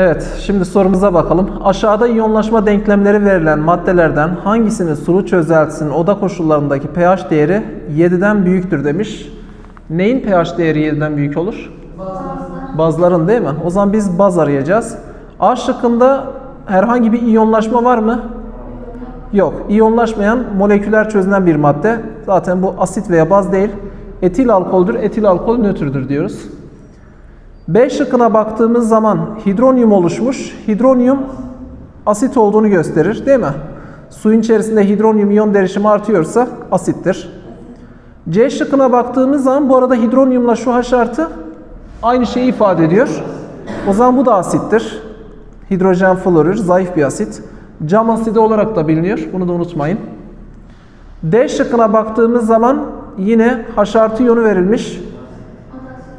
Evet, şimdi sorumuza bakalım. Aşağıda iyonlaşma denklemleri verilen maddelerden hangisinin sulu çözeltisinin oda koşullarındaki pH değeri 7'den büyüktür demiş. Neyin pH değeri 7'den büyük olur? Bazların değil mi? O zaman biz baz arayacağız. A şıkkında herhangi bir iyonlaşma var mı? Yok. İyonlaşmayan moleküler çözünen bir madde. Zaten bu asit veya baz değil. Etil alkoldür. Etil alkol nötrdür diyoruz. B şıkkına baktığımız zaman hidronyum oluşmuş. Hidronyum asit olduğunu gösterir değil mi? Suyun içerisinde hidronyum iyon derişimi artıyorsa asittir. C şıkkına baktığımız zaman bu arada hidronyumla şu H artı aynı şeyi ifade ediyor. O zaman bu da asittir. Hidrojen florür zayıf bir asit. Cam asidi olarak da biliniyor. Bunu da unutmayın. D şıkkına baktığımız zaman yine H artı iyonu verilmiş.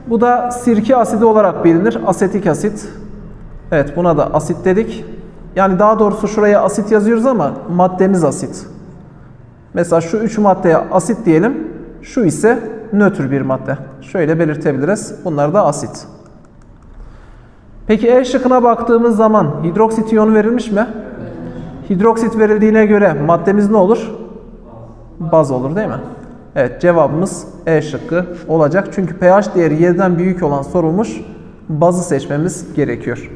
Bu da sirke asidi olarak bilinir. Asetik asit. Evet buna da asit dedik. Yani daha doğrusu şuraya asit yazıyoruz ama maddemiz asit. Mesela şu üç maddeye asit diyelim. Şu ise nötr bir madde. Şöyle belirtebiliriz. Bunlar da asit. Peki E şıkkına baktığımız zaman hidroksit iyonu verilmiş mi? Hidroksit verildiğine göre maddemiz ne olur? Baz olur değil mi? Evet cevabımız E şıkkı olacak. Çünkü pH değeri 7'den büyük olan sorulmuş. Bazı seçmemiz gerekiyor.